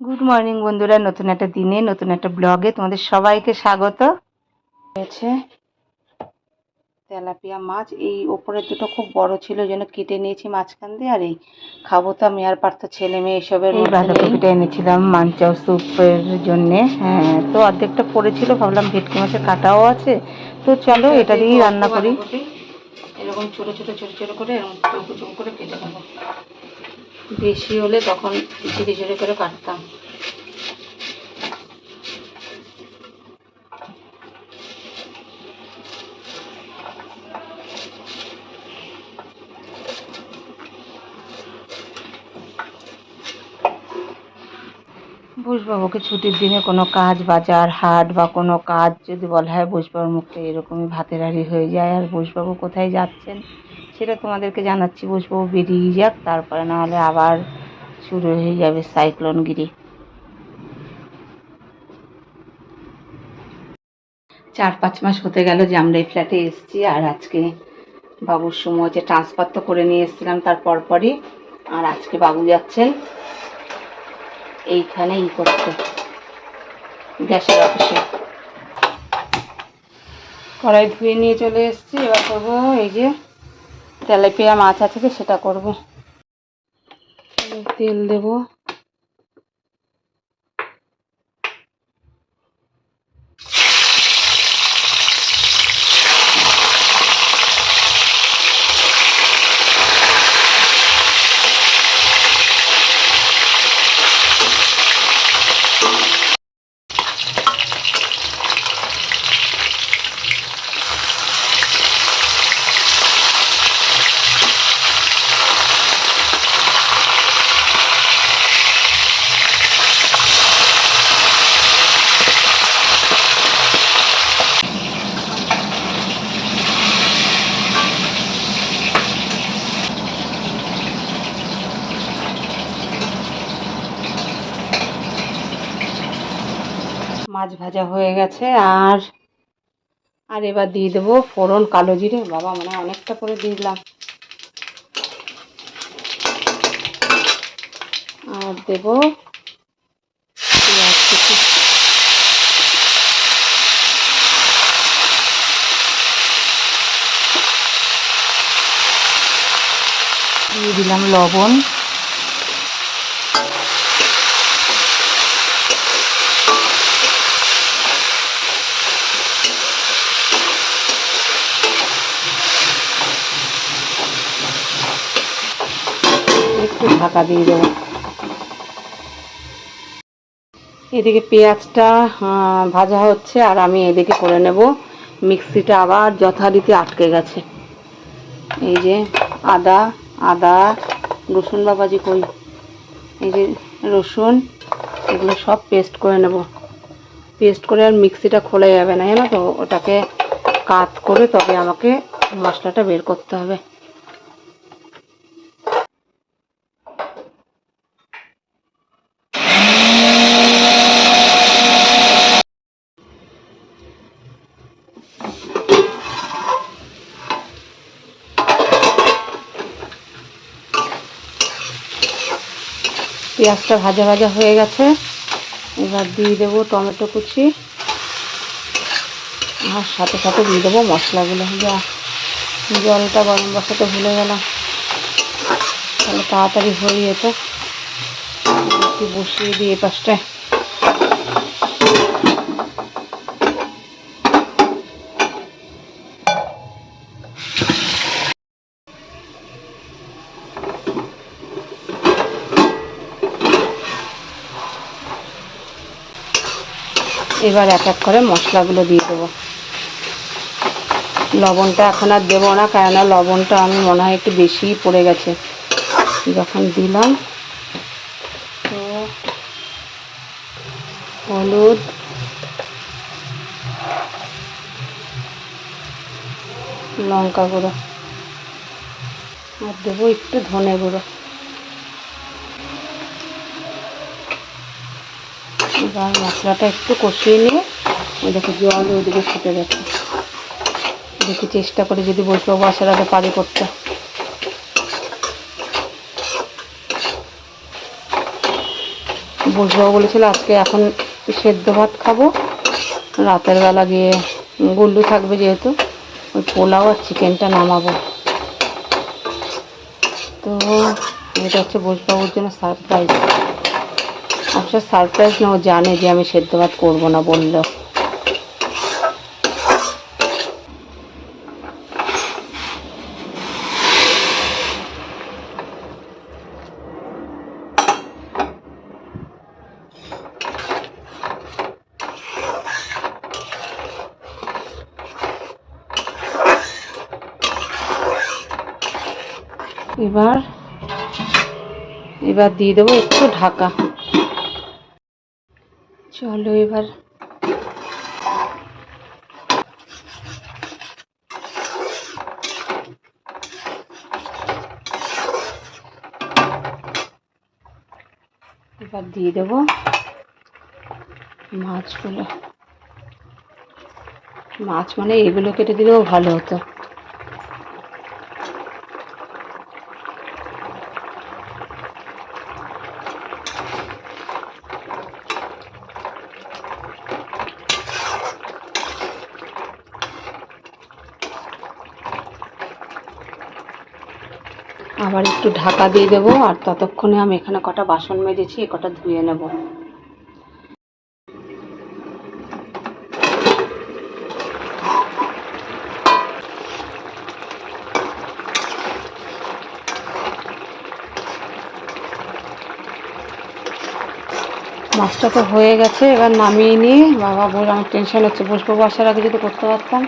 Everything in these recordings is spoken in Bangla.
গুড মর্নিং বন্ধুরা। নতুন একটা দিনে নতুন একটা ব্লগে তোমাদের সবাইকে স্বাগত। হয়েছে তেলাপিয়া মাছ। এই ওপরের দুটো খুব বড় ছিল জন্য কেটে নিয়েছি মাঝখান দিয়ে। আর এই খাব তো আমি আর পারতো ছেলে মেয়ে এসবের বাঁধাকপিটা এনেছিলাম মাঞ্চাও স্যুপের জন্যে। হ্যাঁ তো অর্ধেকটা পড়েছিল ভাবলাম ভেটকি মাছের কাটাও আছে। তো চলো এটা দিয়েই রান্না করি। এরকম ছোট ছোট ছোট ছোট করে এরকম করে কেটে নেব। বেশি হলে তখন ঝিরে ঝিরে করে কাটতাম। বুঝবাবুকে ছুটির দিনে কোনো কাজ বাজার হাট বা কোনো কাজ যদি বলা হয় বুঝবাবুর মুখটা এরকমই ভাতের হাড়ি হয়ে যায়। আর বুঝবাবু কোথায় যাচ্ছেন? সেটা তোমাদেরকে জানাচ্ছি বুঝবাবু বেরিয়ে যাক, তারপরে না হলে আবার শুরু হয়ে যাবে সাইক্লোনগিরি চার পাঁচ মাস হতে গেল যে আমরা এই ফ্ল্যাটে এসেছি, আর আজকে বাবুর সময় হচ্ছে ট্রান্সফার তো করে নিয়ে এসেছিলাম তার পরপরই, আর আজকে বাবু যাচ্ছেন এইখানে ই করতে, গ্যাসের অফিসে। কড়াই ধুয়ে নিয়ে চলে এসেছি, এবার করব এই যে তেলাপিয়া মাছ আছে সেটা করব। তেল দেব মাছ ভাজা হয়ে গেছে আর আর এবার দিয়ে দেবো ফোড়ন কালো জিরে। বাবা মানে অনেকটা করে দিলাম। আর দেবো দিয়ে দিলাম লবণ একটু ঢাকা দিয়ে দেবো। এদিকে পেঁয়াজটা ভাজা হচ্ছে, আর আমি এদিকে করে নেব। মিক্সিটা আবার যথারীতি আটকে গেছে। এই যে আদা আদা, রসুন বাবাজি কই, এই যে রসুন, এগুলো সব পেস্ট করে নেব। পেস্ট করে আর মিক্সিটা খোলা যাবে না, জানো তো? ওটাকে কাত করে তবে আমাকে মশলাটা বের করতে হবে। পেঁয়াজটা ভাজা ভাজা হয়ে গেছে। এবার দিয়ে দেবো টমেটো কুচি। আর সাথে সাথে দিয়ে দেবো মশলাগুলো। যা, জলটা গরম বসাতে ভুলে গেলাম। তাহলে তাড়াতাড়ি হয়ে যেত। বসিয়ে দিয়ে পাশটায় এবার এক এক করে মশলাগুলো দিয়ে দেবো। লবণটা এখন আর দেবো না, কেননা লবণটা আমি মনে হয় একটু বেশিই পড়ে গেছে। যখন দিলাম, তো হলুদ, লঙ্কা গুঁড়ো, আর দেবো একটু ধনে গুঁড়ো। এবার মশলাটা একটু কষিয়ে নিয়ে, ওই দেখো জল ওদিকে ফুটে গেছে। দেখি চেষ্টা করে যদি বসবো আসার আগে পারি করতে বসবো বলেছিল, আজকে এখন সেদ্ধ ভাত খাব। রাতের বেলা গিয়ে গুল্লু থাকবে যেহেতু, ওই পোলাও আর চিকেনটা নামাবো। তো এটা হচ্ছে বসবাবুর জন্য সারপ্রাইজ। অবশ্য সারপ্রাইজ না, ও জানে যে আমি সেদ্ধ ভাত করব না বলল। এবার এবার দিয়ে দেবো একটু ঢাকা। চলো এবার। এবার দিয়ে দেবো মাছগুলো। মাছ মানে এগুলো কেটে দিলেও ভালো হতো আবার একটু ঢাকা দিয়ে দেবো, আর ততক্ষণে আমি এখানে কটা বাসন মেজেছি, এ কটা ধুয়ে নেব। মাছটা তো হয়ে গেছে, এবার নামিয়ে নিয়ে বাবা বল আমার টেনশন হচ্ছে, বসবো, বসার আগে যদি করতে পারতাম,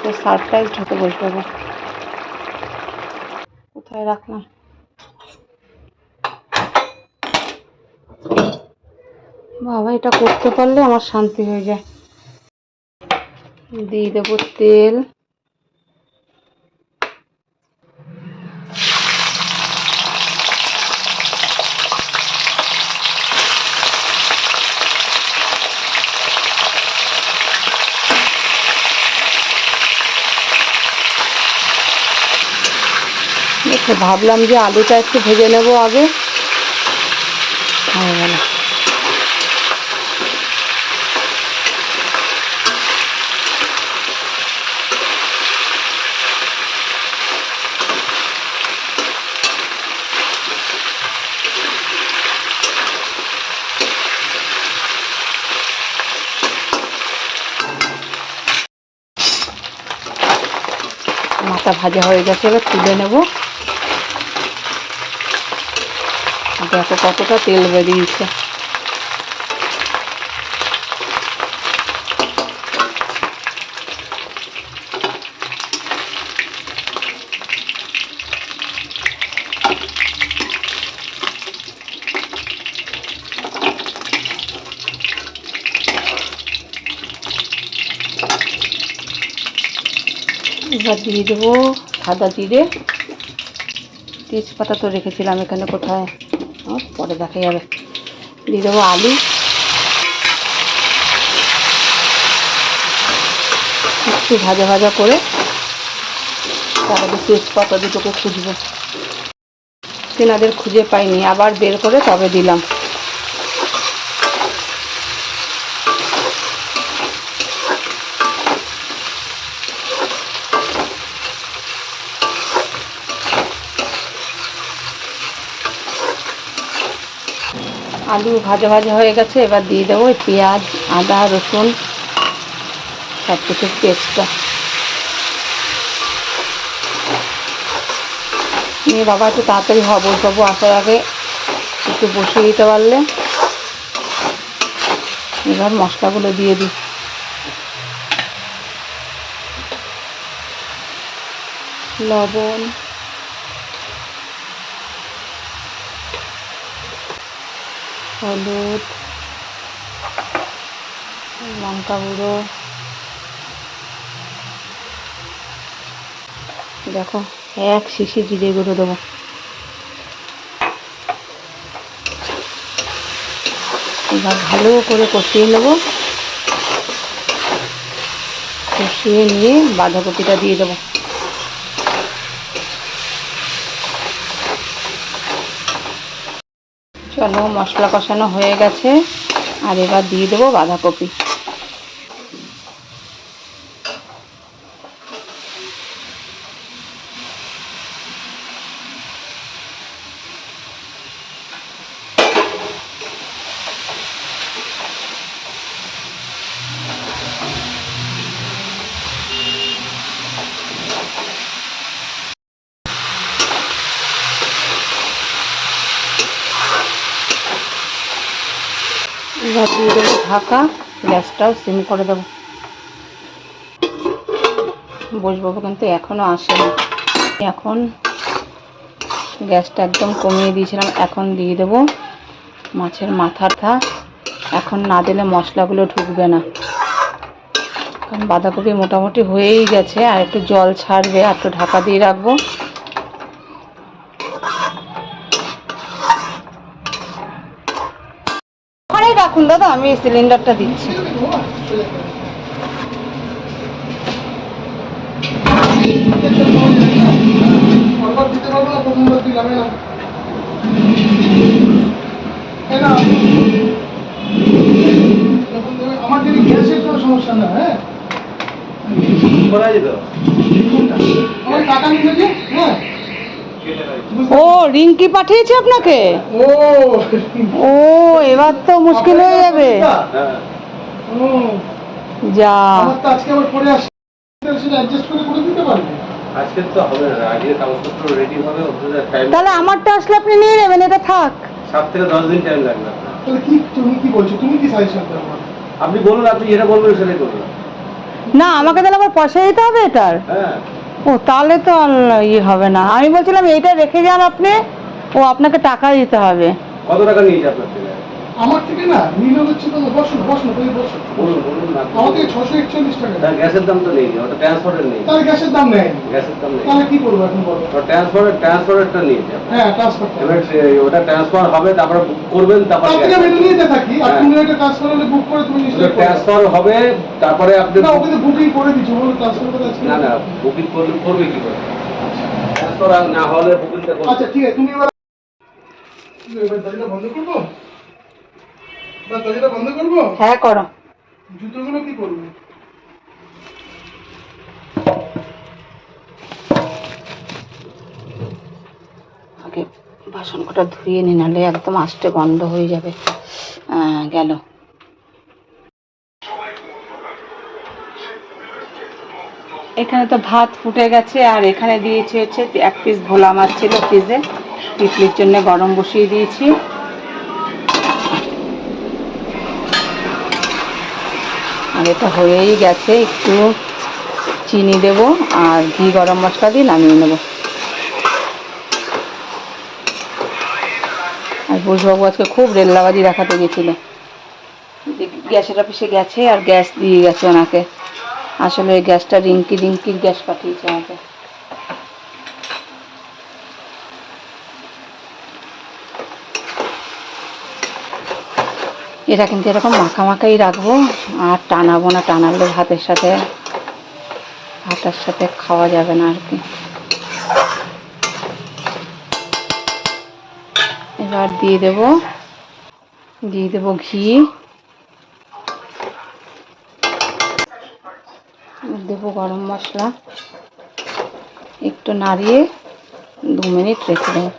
তো সারপ্রাইজ হতো বসবাবু কোথায় রাখলাম। বাবা এটা করতে পারলে আমার শান্তি হয়ে যায়। দিয়ে দেবো তেল দেখো ভাবলাম যে আলুটা একটু ভেজে নেব আগে। মাথা ভাজা হয়ে গেছে এবার তুলে নেব। দেখো কতটা তেল বেরিয়েছে। এবার দিয়ে দেবো সাদা জিরে। তেজপাতা তো রেখেছিলাম এখানে কোথায়? পরে দেখা যাবে। দিয়ে দেবো আলু। একটু ভাজা ভাজা করে তারপরে তেজপাতা দুটোকে খুঁজবো। তেনাদের খুঁজে পাইনি, আবার বের করে তবে দিলাম। আলু ভাজা ভাজা হয়ে গেছে, এবার দিয়ে দেবো পেঁয়াজ, আদা, রসুন সব কিছুর পেস্টটা। নিয়ে বাবা একটু তাড়াতাড়ি হব সবু আসার আগে একটু বসিয়ে দিতে পারলে। এবার মশলাগুলো দিয়ে দিই। লবণ হলুদ, লঙ্কা গুঁড়ো। দেখো, এক শিশি জিরে গুঁড়ো দেবো। এবার ভালো করে কষিয়ে নেব। কষিয়ে নিয়ে বাঁধাকপিটা দিয়ে দেবো। চলো মশলা কষানো হয়ে গেছে। আর এবার দিয়ে দেবো বাঁধাকপি এবার দিয়ে দেবো ঢাকা, গ্যাসটাও সিম করে দেবো। বসবাবু কিন্তু এখনও আসেনি। এখন গ্যাসটা একদম কমিয়ে দিয়েছিলাম, এখন দিয়ে দেবো। মাছের মাথাটা এখন না দিলে মশলাগুলো ঢুকবে না। কারণ বাঁধাকপি মোটামুটি হয়েই গেছে, আর একটু জল ছাড়বে, আর একটু ঢাকা দিয়ে রাখব ওখানেই রাখুন দাদা আমি সিলিন্ডারটা দিচ্ছি পরবার দিতে পারব না প্রথমবার দিলাম না এই নাও। তখন তুমি- আমার যদি গ্যাসের কোনো সমস্যা না হ্যাঁ করা যেত আমার টাকা নিয়ে হ্যাঁ। ও রিঙ্কি পাঠিয়েছে আপনাকে? ও ও এবার তো মুশকিল হয়ে যাবে। হ্যাঁ। যা। আমার তো আজকে আবার পরে আসে। অ্যাডজাস্ট করে করে দিতে পারবে। আজকে তো হবে না আজকে কাগজপত্র রেডি হবে টাইম তাহলে আমারটা আসলে আপনি নিয়ে নেবেন এটা থাক। সাত থেকে দশ দিন টাইম লাগবে তাহলে কি তুমি কি বলছো? তুমি কি সাজেশন দাও আমার? আপনি বলুন আপনি যেটা বলবেন সেটাই করবেন না আমাকে তাহলে আবার পয়সা দিতে হবে এটার? হ্যাঁ। ও, তাহলে তো ইয়ে হবে না। আমি বলছিলাম, এইটা রেখে যান আপনি। ও, আপনাকে টাকা দিতে হবে। কত টাকা নিয়েছে আপনার আমার থেকে না নিলে হচ্ছে তোমার বসো বসো তুমি বসো। থেকে ছশো একচল্লিশ টাকা তার গ্যাসের দাম তো নেই ওটা ট্রান্সফারের নেই। তাহলে গ্যাসের দাম নেয়নি গ্যাসের দাম নেই। তাহলে কি করব এখন বলো? ট্রান্সফারের ট্রান্সফারেরটা নিয়েছে হ্যাঁ ট্রান্সফার এবার ওটা ট্রান্সফার হবে তারপরে বুক করবেন তারপরে তার আমি নিতে থাকি আর হ্যাঁ। তুমি এটা ট্রান্সফার হলে বুক করে তুমি নিশ্চয়ই ট্রান্সফার হবে তারপরে আপনি না ওকে তো বুকিং করে দিচ্ছি বলো ট্রান্সফার করে না না বুকিং করবে করবে কি করে? ট্রান্সফার না হলে বুকিংটা আচ্ছা ঠিক আছে তুমি এবার এবার বন্ধ করব? বা দড়িটা বন্ধ করব? হ্যাঁ করো। জুতোগুলো কি করবে আগে বাসন কটা ধুয়ে নি নাহলে একদম আস্তে গন্ধ হয়ে যাবে। গেল। এখানে তো ভাত ফুটে গেছে আর এখানে দিয়েছি হচ্ছে এক পিস ভোলা মাছ ছিল ফ্রিজে। পিপলির জন্য গরম বসিয়ে দিয়েছি। এটা হয়েই গেছে, একটু চিনি দেব আর ঘি গরম মশলা দিয়ে নামিয়ে নেব। আর বুঝবাবু আজকে খুব রেল্লাবাজি দেখাতে গেছিল। গ্যাসের অফিসে গেছে আর গ্যাস দিয়ে গেছে ওনাকে। আসলে গ্যাসটা রিঙ্কি রিঙ্কির গ্যাস পাঠিয়েছে আমাকে। এটা কিন্তু এরকম মাখা মাখাই রাখব, আর টানাবো না, টানালে ভাতের সাথে ভাতের সাথে খাওয়া যাবে না আর কি। এবার দিয়ে দেব দিয়ে দেব ঘি। দেব গরম মশলা। একটু নাড়িয়ে দু মিনিট রেখে দেবো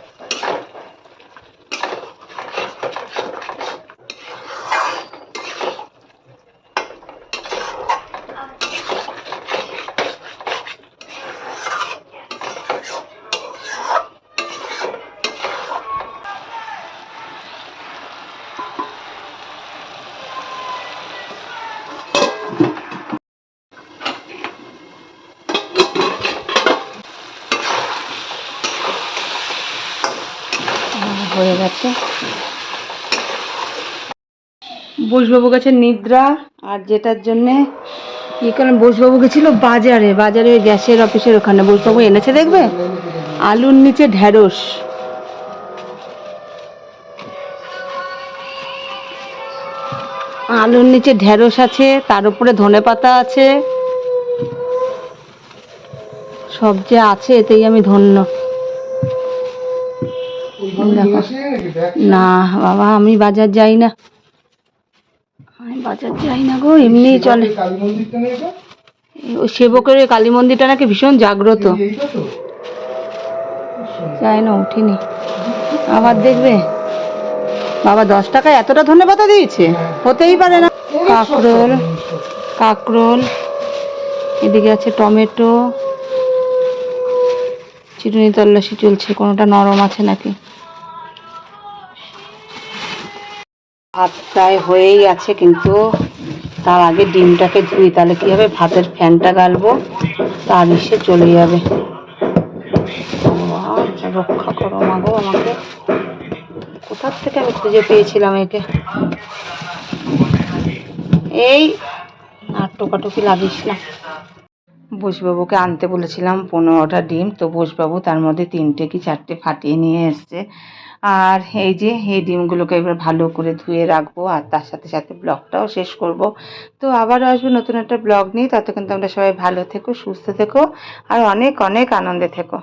আহ, হয়ে গেছে বসবাবু গেছে নিদ্রা আর যেটার জন্যে কি করেন বসবাবু গেছিল বাজারে বাজারে গ্যাসের অফিসের ওখানে। বসবাবু এনেছে দেখবে? আলুর নিচে ঢেঁড়স। আলুর নিচে ঢেঁড়স আছে তার উপরে ধনে পাতা আছে। সব যে আছে এতেই আমি ধন্য। না বাবা আমি বাজার যাই না। আমি বাজার যাই না গো এমনি চলে। ওই সেবকের ওই কালী মন্দিরটা নাকি ভীষণ জাগ্রত। যাই না উঠিনি। আবার দেখবে। বাবা দশ টাকায় এতটা ধনে পাতা দিয়েছে? হতেই পারে না। কাঁকরোল কাঁকরোল। এদিকে আছে টমেটো। চিরুনি তল্লাশি চলছে কোনোটা নরম আছে নাকি? ভাত প্রায় হয়েই আছে কিন্তু তার আগে ডিমটাকে ধুই। তাহলে কি হবে? ভাতের ফ্যানটা গালবো, তার এসে চলে যাবে। রক্ষা করো মাগো আমাকে। কোথার থেকে আমি খুঁজে পেয়েছিলাম একে? এই, আর টোকাটুকি লাগিস না। বসবাবুকে আনতে বলেছিলাম, পনেরোটা ডিম। তো বসবাবু তার মধ্যে তিনটে কি চারটে ফাটিয়ে নিয়ে এসছে। আর এই যে, এই ডিমগুলোকে এবার ভালো করে ধুয়ে রাখব আর তার সাথে সাথে ব্লগটাও শেষ করব। তো আবারও আসব নতুন একটা ব্লগ নিয়ে, ততক্ষণ তোমরা সবাই ভালো থেকো, সুস্থ থেকো, আর অনেক অনেক আনন্দে থেকো।